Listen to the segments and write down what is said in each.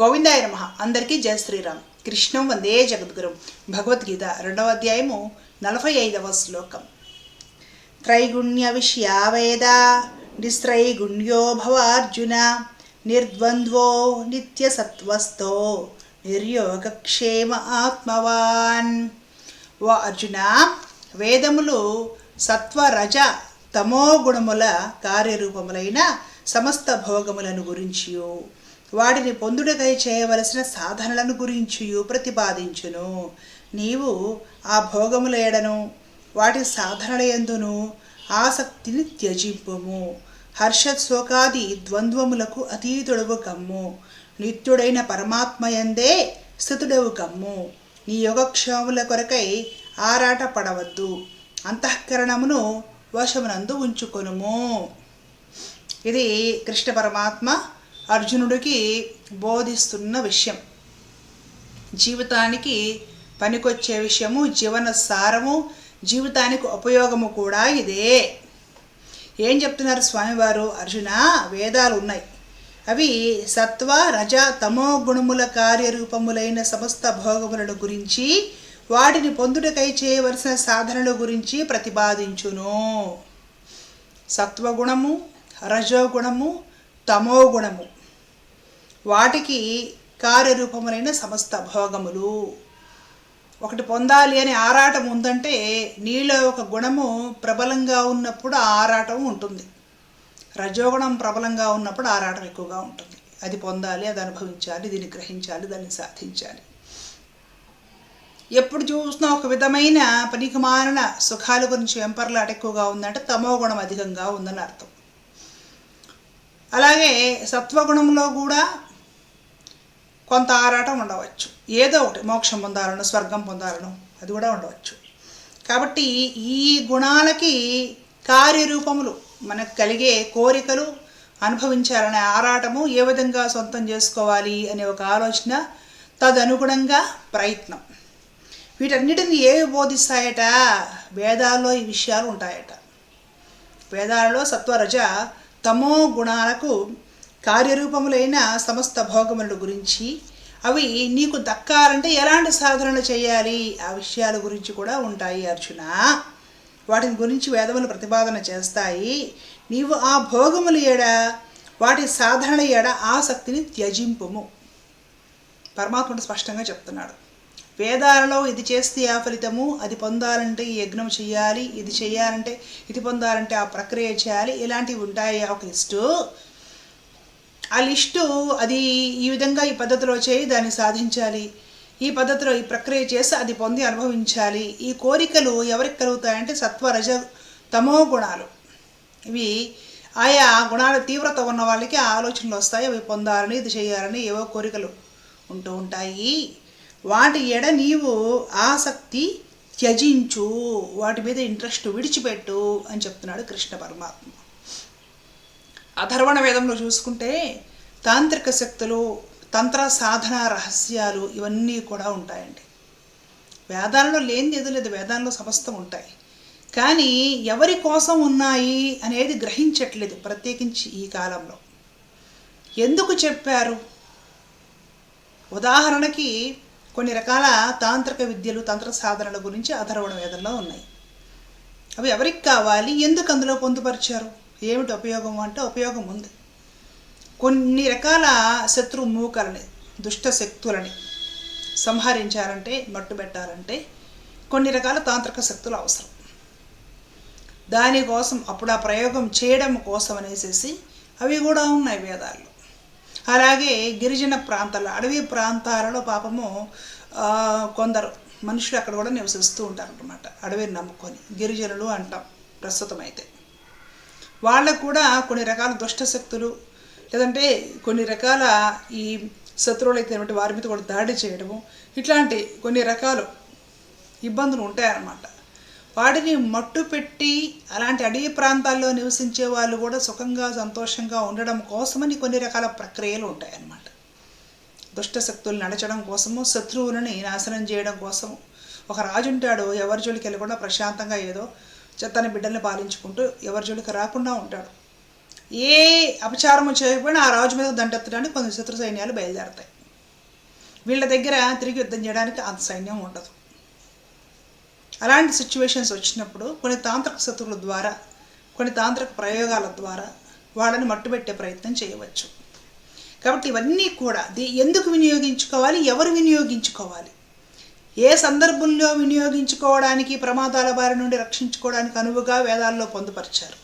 గోవిందాయ నమ. అందరికీ జయ శ్రీరామ్. కృష్ణం వందే జగద్గురం. భగవద్గీత రెండవ అధ్యాయము నలభై ఐదవ శ్లోకం. త్రైగుణ్య విషయా వేద నిస్త్రైగుణ్యో భవ అర్జున నిర్ద్వంద్వో నిత్యసత్వస్థో నిర్యోగక్షేమ ఆత్మవాన్. ఓ అర్జున వేదములు సత్వరజ తమో గుణముల కార్యరూపములైన సమస్త భోగములను గురించియు. వాటిని పొందుటకై చేయవలసిన సాధనలను గురించియు ప్రతిపాదించును. నీవు ఆ భోగముల ఎడను వాటి సాధనల ఎందును ఆసక్తిని త్యజింపుము. హర్షశోకాది ద్వంద్వములకు అతీతుడవు కమ్ము నిత్యుడైన పరమాత్మయందే స్థితుడవు కమ్ము నీ యోగక్షేముల కొరకై ఆరాట పడవద్దు అంతఃకరణమును వశమునందు ఉంచుకొనుము. ఇది కృష్ణ పరమాత్మ అర్జునుడికి బోధిస్తున్న విషయం. జీవితానికి పనికొచ్చే విషయము జీవన సారము జీవితానికి ఉపయోగము కూడా ఇదే. ఏం చెప్తున్నారు స్వామివారు? అర్జున వేదాలు ఉన్నాయి. అవి సత్వ రజ తమో గుణముల కార్యరూపములైన సమస్త భోగములను గురించి వాటిని పొందుటకై చేయవలసిన సాధనల గురించి ప్రతిపాదించును. సత్వగుణము రజోగుణము తమోగుణము. వాటికి కార్యరూపములైన సమస్త భోగములు. ఒకటి పొందాలి అని ఆరాటం ఉందంటే నీలో ఒక గుణము ప్రబలంగా ఉన్నప్పుడు ఆరాటం ఉంటుంది. రజోగుణం ప్రబలంగా ఉన్నప్పుడు ఆరాటం ఎక్కువగా ఉంటుంది. అది పొందాలి అది అనుభవించాలి దీన్ని గ్రహించాలి దాన్ని సాధించాలి. ఎప్పుడు చూసినా ఒక విధమైన పనికిమాలిన సుఖాల గురించి వెంపర్లాట ఎక్కువగా ఉందంటే తమో గుణం అధికంగా ఉందని అర్థం. అలాగే సత్వగుణంలో కూడా కొంత ఆరాటం ఉండవచ్చు. ఏదో ఒకటి మోక్షం పొందాలను స్వర్గం పొందాలను అది కూడా ఉండవచ్చు. కాబట్టి ఈ గుణాలకి కార్యరూపములు మనకు కలిగే కోరికలు అనుభవించాలనే ఆరాటము ఏ విధంగా సొంతం చేసుకోవాలి అనే ఒక ఆలోచన తదనుగుణంగా ప్రయత్నం. వీటన్నిటిని ఏవి బోధిస్తాయట? వేదాల్లో ఈ విషయాలు ఉంటాయట. వేదాలలో సత్వరజ తమో గుణాలకు కార్యరూపములైన సమస్త భోగముల గురించి అవి నీకు దక్కాలంటే ఎలాంటి సాధనలు చేయాలి? ఆ విషయాల గురించి కూడా ఉంటాయి అర్జున. వాటిని గురించి వేదములు ప్రతిపాదన చేస్తాయి. నీవు ఆ భోగములు ఏడ వాటి సాధనల ఏడ ఆసక్తిని త్యజింపుము. పరమాత్ముడు స్పష్టంగా చెప్తున్నాడు. వేదాలలో ఇది చేస్తే ఆ ఫలితము అది పొందాలంటే ఈ యజ్ఞం చేయాలి ఇది చేయాలంటే ఇది పొందాలంటే ఆ ప్రక్రియ చేయాలి ఇలాంటివి ఉంటాయి. ఒక లిస్టు. ఆ లిస్టు అది ఈ విధంగా ఈ పద్ధతిలో చేయి దాన్ని సాధించాలి. ఈ పద్ధతిలో ఈ ప్రక్రియ చేసి అది పొంది అనుభవించాలి. ఈ కోరికలు ఎవరికి కలుగుతాయంటే సత్వ రజ తమో గుణాలు. ఇవి ఆయా గుణాల తీవ్రత ఉన్న వాళ్ళకి ఆలోచనలు వస్తాయి అవి పొందాలని ఇది చేయాలని ఏవో కోరికలు ఉంటూ ఉంటాయి. వాటి ఎడ నీవు ఆసక్తి త్యజించు వాటి మీద ఇంట్రెస్ట్ విడిచిపెట్టు అని చెప్తున్నాడు కృష్ణ పరమాత్మ. అధర్వణ వేదంలో చూసుకుంటే తాంత్రిక శక్తులు తంత్ర సాధన రహస్యాలు ఇవన్నీ కూడా ఉంటాయండి. వేదాలలో లేనిది ఎదులేదు వేదాల్లో సమస్తం ఉంటాయి. కానీ ఎవరి కోసం ఉన్నాయి అనేది గ్రహించట్లేదు ప్రత్యేకించి ఈ కాలంలో. ఎందుకు చెప్పారు? ఉదాహరణకి కొన్ని రకాల తాంత్రిక విద్యలు తంత్ర సాధనల గురించి అధర్వణ వేదంలో ఉన్నాయి. అవి ఎవరికి కావాలి? ఎందుకు అందులో పొందుపరిచారు? ఏమిటి ఉపయోగం అంటే ఉపయోగం ఉంది. కొన్ని రకాల శత్రు మూకలని దుష్ట శక్తులని సంహరించాలంటే మట్టుబెట్టాలంటే కొన్ని రకాల తాంత్రిక శక్తులు అవసరం. దానికోసం అప్పుడు ఆ ప్రయోగం చేయడం కోసం అనేసి అవి కూడా ఉన్నాయి వేదాల్లో. అలాగే గిరిజన ప్రాంతాల్లో అడవి ప్రాంతాలలో పాపము కొందరు మనుషులు అక్కడ కూడా నివసిస్తూ ఉంటారు అనమాట అడవిని నమ్ముకొని గిరిజనులు అంటాం ప్రస్తుతం అయితే వాళ్ళకు కూడా కొన్ని రకాల దుష్ట శక్తులు లేదంటే కొన్ని రకాల ఈ శత్రువులు అయితే వారి మీద కూడా దాడి చేయడము ఇట్లాంటి కొన్ని రకాలు ఇబ్బందులు ఉంటాయన్నమాట. వాటిని మట్టు పెట్టి అలాంటి అడవి ప్రాంతాల్లో నివసించే వాళ్ళు కూడా సుఖంగా సంతోషంగా ఉండడం కోసమని కొన్ని రకాల ప్రక్రియలు ఉంటాయన్నమాట. దుష్ట శక్తులు నడచడం కోసము శత్రువులని నాశనం చేయడం కోసము. ఒక రాజు ఉంటాడు ఎవరి జోలికి వెళ్ళకుండా ప్రశాంతంగా ఏదో తన బిడ్డల్ని పాలించుకుంటూ ఎవరి జోలికి రాకుండా ఉంటాడు. ఏ అపచారము చేయకపోయినా ఆ రాజు మీద దండెత్తడానికి కొన్ని శత్రు సైన్యాలు బయలుదేరతాయి. వీళ్ళ దగ్గర తిరిగి యుద్ధం చేయడానికి అంత సైన్యం ఉండదు. అలాంటి సిచ్యువేషన్స్ వచ్చినప్పుడు కొన్ని తాంత్రిక శత్రువుల ద్వారా కొన్ని తాంత్రిక ప్రయోగాల ద్వారా వాళ్ళని మట్టుబెట్టే ప్రయత్నం చేయవచ్చు. కాబట్టి ఇవన్నీ కూడా ఎందుకు వినియోగించుకోవాలి? ఎవరు వినియోగించుకోవాలి? ఏ సందర్భంలో వినియోగించుకోవడానికి ప్రమాదాల బారి నుండి రక్షించుకోవడానికి అనువుగా వేదాల్లో పొందుపరిచారు.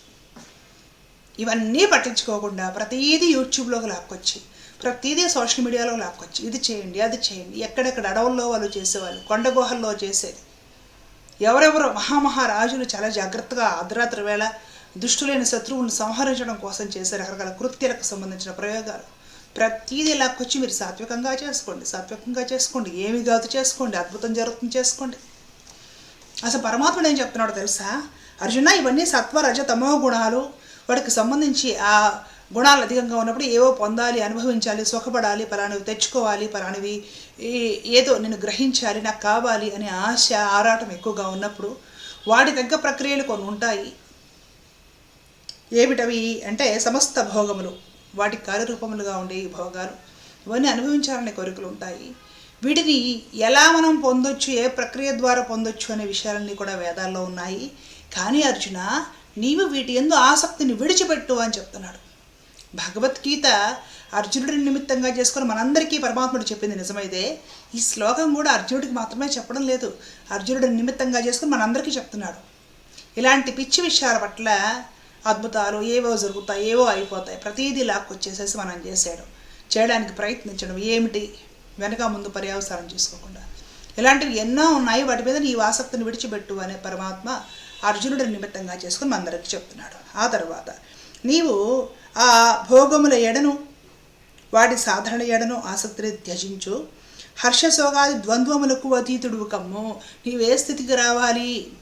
ఇవన్నీ పట్టించుకోకుండా ప్రతిదీ యూట్యూబ్లోకి లాక్కొచ్చి ప్రతిదీ సోషల్ మీడియాలో లాక్కొచ్చి ఇది చేయండి అది చేయండి ఎక్కడెక్కడ అడవుల్లో వాళ్ళు చేసేవాళ్ళు కొండ గుహల్లో చేసేది. ఎవరెవరు మహామహారాజులు చాలా జాగ్రత్తగా అర్ధరాత్రి వేళ దుష్టులైన శత్రువులను సంహరించడం కోసం చేసే రకరకాల కృత్యాలకు సంబంధించిన ప్రయోగాలు. ప్రతిదీ లాక్కొచ్చి మీరు సాత్వికంగా చేసుకోండి సాత్వికంగా చేసుకోండి ఏమి కాదు చేసుకోండి అద్భుతం జరుగుతుంది చేసుకోండి. అసలు పరమాత్ముడు ఏం చెప్తున్నాడో తెలుసా? అర్జున ఇవన్నీ సత్వ రజ తమో గుణాలు. వాడికి సంబంధించి ఆ గుణాలు అధికంగా ఉన్నప్పుడు ఏవో పొందాలి అనుభవించాలి సుఖపడాలి పలానివి తెచ్చుకోవాలి పలానివి ఏదో నేను గ్రహించాలి నాకు కావాలి అనే ఆశ ఆరాటం ఎక్కువగా ఉన్నప్పుడు వాటి తగ్గ ప్రక్రియలు కొన్ని ఉంటాయి. ఏమిటవి అంటే సమస్త భోగములు. వాటి కార్యరూపములుగా ఉండే ఈ భోగాలు. ఇవన్నీ అనుభవించాలనే కోరికలు ఉంటాయి. వీటిని ఎలా మనం పొందొచ్చు ఏ ప్రక్రియ ద్వారా పొందొచ్చు అనే విషయాలన్నీ కూడా వేదాల్లో ఉన్నాయి. కానీ అర్జున నీవు వీటి ఎందు ఆసక్తిని విడిచిపెట్టు అని చెప్తున్నాడు. భగవద్గీత అర్జునుడి నిమిత్తంగా చేసుకుని మనందరికీ పరమాత్ముడు చెప్పింది నిజమైతే ఈ శ్లోకం కూడా అర్జునుడికి మాత్రమే చెప్పడం లేదు. అర్జునుడిని నిమిత్తంగా చేసుకుని మనందరికీ చెప్తున్నాడు. ఇలాంటి పిచ్చి విషయాల పట్ల అద్భుతాలు ఏవో జరుగుతాయి ఏవో అయిపోతాయి. ప్రతిదీ లాక్కొచ్చేసేసి మనం చేసేయడం చేయడానికి ప్రయత్నించడం ఏమిటి? వెనక ముందు పర్యావసారం చేసుకోకుండా. ఇలాంటివి ఎన్నో ఉన్నాయి. వాటి మీద నీ ఆసక్తిని విడిచిపెట్టు అనే పరమాత్మ అర్జునుడి నిమిత్తంగా చేసుకుని మనందరికీ చెప్తున్నాడు. ఆ తర్వాత నీవు ఆ భోగముల ఎడను వాటి సాధారణ ఎడను ఆసక్తిని త్యజించు. హర్షశోగాది ద్వంద్వములకు అతీతుడు కమ్ము. నీవే స్థితికి రావాలి.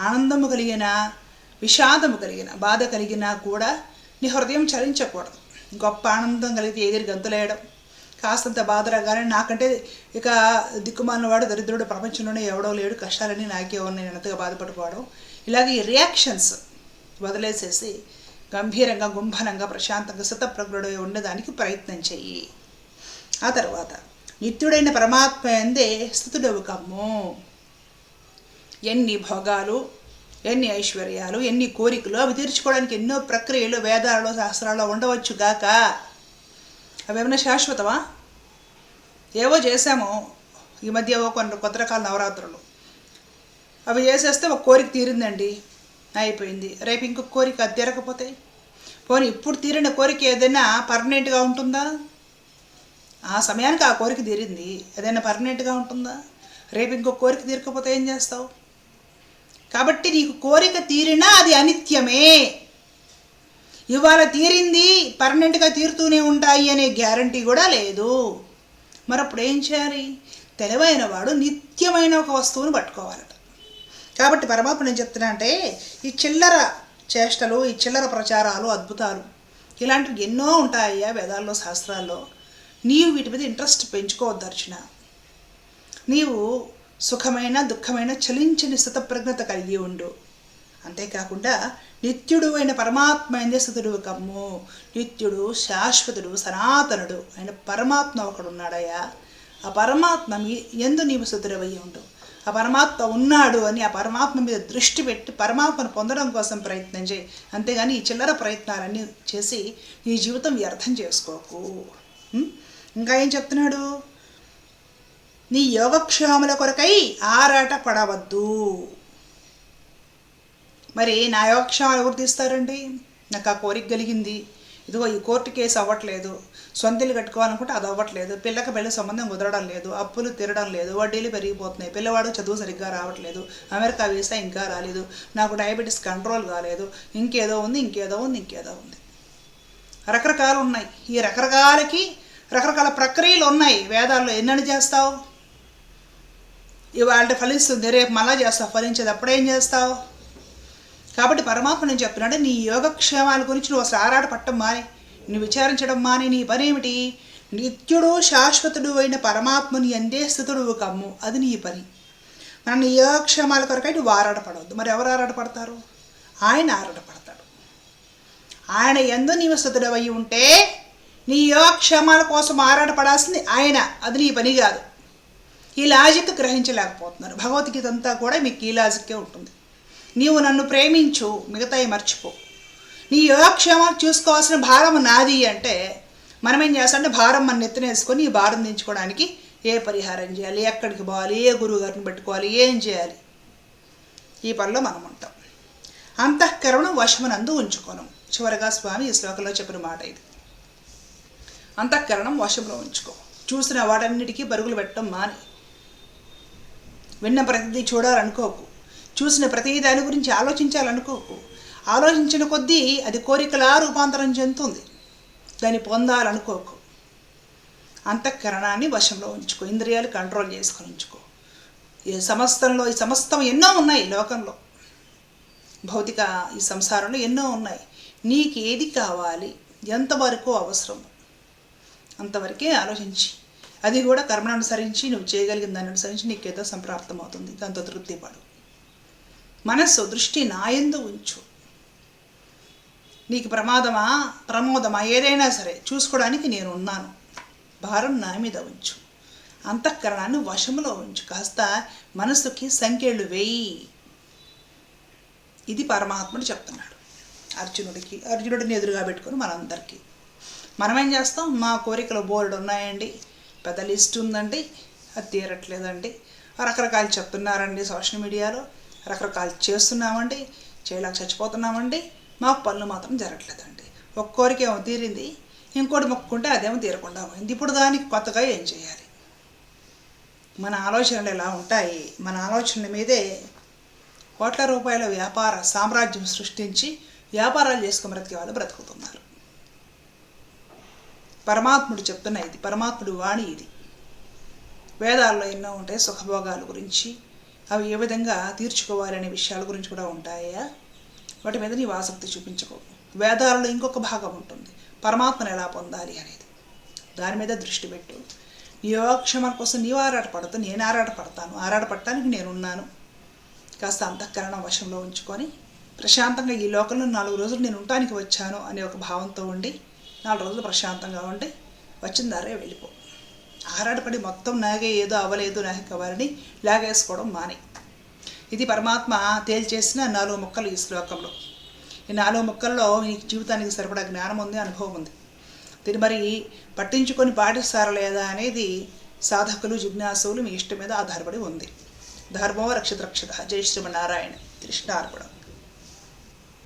ఆనందము కలిగిన విషాదము కలిగిన బాధ కలిగినా కూడా నీ హృదయం చలించకూడదు. గొప్ప ఆనందం కలిగితే ఎగిరి గంతులేయడం. కాస్తంత బాధరాగానే నాకంటే ఇక దిక్కుమాలినవాడు దరిద్రుడు ప్రపంచంలోనే ఎవడో లేడు. కష్టాలన్నీ నాకే ఉన్నాయి. నేను బాధపడిపోవడం ఇలాగే ఈ రియాక్షన్స్ వదిలేసేసి గంభీరంగా గుంభనంగా ప్రశాంతంగా శతప్రజ్ఞుడై ఉండడానికి ప్రయత్నం చెయ్యి. ఆ తర్వాత నిత్యుడైన పరమాత్మ ఎందే స్థుతుడవు కమ్ము ఎన్ని భోగాలు ఎన్ని ఐశ్వర్యాలు ఎన్ని కోరికలు అవి తీర్చుకోవడానికి ఎన్నో ప్రక్రియలు వేదాలలో శాస్త్రాల్లో ఉండవచ్చు గాక. అవేమైనా శాశ్వతమా? ఏవో చేసాము ఈ మధ్య ఏవో కొన్ని కొత్త రకాల నవరాత్రులు. అవి చేసేస్తే ఒక కోరిక తీరిందండి. అయిపోయింది. రేపు ఇంకొక కోరిక అది తీరకపోతే? పోనీ ఇప్పుడు తీరిన కోరిక ఏదైనా పర్మనెంట్గా ఉంటుందా? ఆ సమయానికి ఆ కోరిక తీరింది. ఏదైనా పర్మనెంట్గా ఉంటుందా? రేపు ఇంకొక కోరిక తీరకపోతే ఏం చేస్తావు? కాబట్టి నీకు కోరిక తీరినా అది అనిత్యమే. ఇవాళ తీరింది పర్మనెంట్గా తీరుతూనే ఉంటాయి అనే గ్యారంటీ కూడా లేదు. మరి ఏం చేయాలి? తెలివైన వాడు నిత్యమైన ఒక వస్తువును పట్టుకోవాలట కాబట్టి పరమాత్మ నేను చెప్తున్నా అంటే ఈ చిల్లర చేష్టలు ఈ చిల్లర ప్రచారాలు అద్భుతాలు ఇలాంటివి ఎన్నో ఉంటాయ్యా వేదాల్లో శాస్త్రాల్లో. నీవు వీటి మీద ఇంట్రెస్ట్ పెంచుకోవద్దు అర్చన. నీవు సుఖమైన దుఃఖమైన చలించని స్థితప్రజ్ఞత కలిగి ఉండు. అంతేకాకుండా నిత్యుడు అయిన పరమాత్మ అయిన కమ్ము? నిత్యుడు శాశ్వతుడు సనాతనుడు అయిన పరమాత్మ ఒకడున్నాడయ్యా. ఆ పరమాత్మ మీ ఎందు నీవు సుదృవయ్యి ఉండు. ఆ పరమాత్మ ఉన్నాడు అని ఆ పరమాత్మ మీద దృష్టి పెట్టి పరమాత్మను పొందడం కోసం ప్రయత్నం చేయి. అంతేగాని ఈ చిల్లర ప్రయత్నాలన్నీ చేసి నీ జీవితం వ్యర్థం చేసుకోకు. ఇంకా ఏం చెప్తున్నాడు? నీ యోగక్షేమముల కొరకై ఆరాట పడవద్దు. మరి నా యోగక్షేమాలు ఎవరు తీస్తారండి? నాకు ఆ కోరిక కలిగింది. ఇదిగో ఈ కోర్టు కేసు అవ్వట్లేదు. సొంతలు కట్టుకోవాలనుకుంటే అది అవ్వట్లేదు. పిల్లకి పెళ్ళి సంబంధం కుదరడం లేదు. అప్పులు తీరడం లేదు. వడ్డీలు పెరిగిపోతున్నాయి. పిల్లవాడు చదువు సరిగ్గా రావట్లేదు. అమెరికా వీసా ఇంకా రాలేదు. నాకు డయాబెటీస్ కంట్రోల్ కాలేదు. ఇంకేదో ఉంది ఇంకేదో ఉంది ఇంకేదో ఉంది. రకరకాలు ఉన్నాయి. ఈ రకరకాలకి రకరకాల ప్రక్రియలు ఉన్నాయి. వేదాల్లో ఎన్నని చేస్తావు? ఇవాళ ఫలిస్తుంది. రేపు మళ్ళా చేస్తావు. ఫలించేది అప్పుడేం చేస్తావు? కాబట్టి పరమాత్మ నేను చెప్తున్నాడు నీ యోగక్షేమాల గురించి నువ్వు అసలు ఆరాట పట్టం మాని. నువ్వు విచారించడం మాని నీ పని ఏమిటి? నిత్యుడు శాశ్వతుడు అయిన పరమాత్మని అందే స్థితుడు కమ్ము. అది నీ పని. నన్ను నీ యోగక్షేమాల కొరకై నువ్వు ఆరాటపడవద్దు మరి ఎవరు ఆరాటపడతారు ఆయన ఆరాటపడతాడు ఆయన ఎందు నీవు స్థుతుడవై ఉంటే నీ యోగక్షేమాల కోసం ఆరాటపడాల్సింది ఆయన. అది నీ పని కాదు. ఈ లాజిక్ గ్రహించలేకపోతున్నారు. భగవద్గీత అంతా కూడా మీకు ఈ లాజిక్కే ఉంటుంది. నీవు నన్ను ప్రేమించు మిగతాయి మర్చిపో. నీ యోగక్షేమాలు చూసుకోవాల్సిన భారం నాది అంటే మనం ఏం చేస్తామంటే భారం మన నెత్తనేసుకొని ఈ భారం దించుకోవడానికి ఏ పరిహారం చేయాలి ఎక్కడికి పోవాలి ఏ గురువు గారిని పెట్టుకోవాలి ఏం చేయాలి? ఈ పనిలో మనం ఉంటాం. అంతఃకరణం వశమునందు ఉంచుకోను. చివరగా స్వామి ఈ శ్లోకంలో చెప్పిన మాట ఇది. అంతఃకరణం వశంలో ఉంచుకో. చూసిన వాటన్నిటికీ పరుగులు పెట్టడం మాని విన్న ప్రతిదీ చూడాలనుకోకు. చూసిన ప్రతి దాని గురించి ఆలోచించాలనుకోకు. ఆలోచించిన కొద్దీ అది కోరికలా రూపాంతరం చెందుతుంది. దాన్ని పొందాలనుకోకు. అంతఃకరణాన్ని వశంలో ఉంచుకో. ఇంద్రియాలు కంట్రోల్ చేసుకొని ఉంచుకో. ఈ సమస్తంలో ఈ సమస్తం ఎన్నో ఉన్నాయి లోకంలో. భౌతిక ఈ సంసారంలో ఎన్నో ఉన్నాయి. నీకు ఏది కావాలి? ఎంతవరకు అవసరం అంతవరకే ఆలోచించి అది కూడా కర్మను అనుసరించి నువ్వు చేయగలిగిన దాన్ని అనుసరించి నీకేదో సంప్రాప్తం అవుతుంది దాంతో తృప్తి పడు. మనస్సు దృష్టి నాయందు ఉంచు. నీకు ప్రమాదమా ప్రమోదమా ఏదైనా సరే చూసుకోవడానికి నేను ఉన్నాను భారం నా మీద ఉంచు. అంతఃకరణాన్ని వశములో ఉంచు. కాస్త మనస్సుకి సంఖ్యలు వేయి. ఇది పరమాత్ముడు చెప్తున్నాడు. అర్జునుడికి అర్జునుడిని ఎదురుగా పెట్టుకొని మనందరికీ. మనం ఏం చేస్తాం? మా కోరికలు బోర్డు ఉన్నాయండి. పెద్ద లిస్ట్ ఉందండి. అది తీరట్లేదండి. రకరకాలు చెప్తున్నారండి సోషల్ మీడియాలో. రకరకాలు చేస్తున్నామండి. చేయలేక చచ్చిపోతున్నామండి. మా పనులు మాత్రం జరగట్లేదండి. ఒక ఏమో తీరింది. ఇంకోటి మొక్కుకుంటే అదేమో తీరకుండా పోయింది. ఇప్పుడు దానికి కొత్తగా ఏం చేయాలి? మన ఆలోచనలు ఎలా ఉంటాయి? మన ఆలోచనల మీదే కోట్ల రూపాయల వ్యాపార సామ్రాజ్యం సృష్టించి వ్యాపారాలు చేసుకుని బ్రతికే వాళ్ళు బ్రతుకుతున్నారు. పరమాత్ముడు చెప్తున్న ఇది పరమాత్ముడు వాణి ఇది. వేదాల్లో ఎన్నో ఉంటాయి సుఖభోగాల గురించి. అవి ఏ విధంగా తీర్చుకోవాలనే విషయాల గురించి కూడా ఉంటాయా? వాటి మీద నీవు ఆసక్తి చూపించుకో. వేదాలలో ఇంకొక భాగం ఉంటుంది. పరమాత్మను ఎలా పొందాలి అనేది. దాని మీద దృష్టి పెట్టు. నీ యోగక్షేమం కోసం నీవు ఆరాటపడతావు నేను ఆరాటపడతాను. ఆరాటపడటానికి నేనున్నాను. కాస్త అంతఃకరణ వశంలో ఉంచుకొని ప్రశాంతంగా ఈ లోకంలో నాలుగు రోజులు నేను ఉండటానికి వచ్చాను అనే ఒక భావంతో ఉండి నాలుగు రోజులు ప్రశాంతంగా ఉండి వచ్చిన దారే వెళ్ళిపో. ఆరాటపడి మొత్తం నాగే ఏదో అవ్వలేదు నాగవారిని లాగేసుకోవడం మానే. ఇది పరమాత్మ తేల్చేసిన నాలుగు ముక్కలు ఈ శ్లోకంలో. ఈ నాలుగు ముక్కల్లో నీకు జీవితానికి సరిపడా జ్ఞానం ఉంది అనుభవం ఉంది. దీన్ని మరి పట్టించుకొని పాటిస్తారా లేదా అనేది సాధకులు జిజ్ఞాసులు మీ ఇష్టం మీద ఆధారపడి ఉంది. ధర్మో రక్షిత రక్షిత జై శ్రీమన్నారాయణ. కృష్ణార్పణం.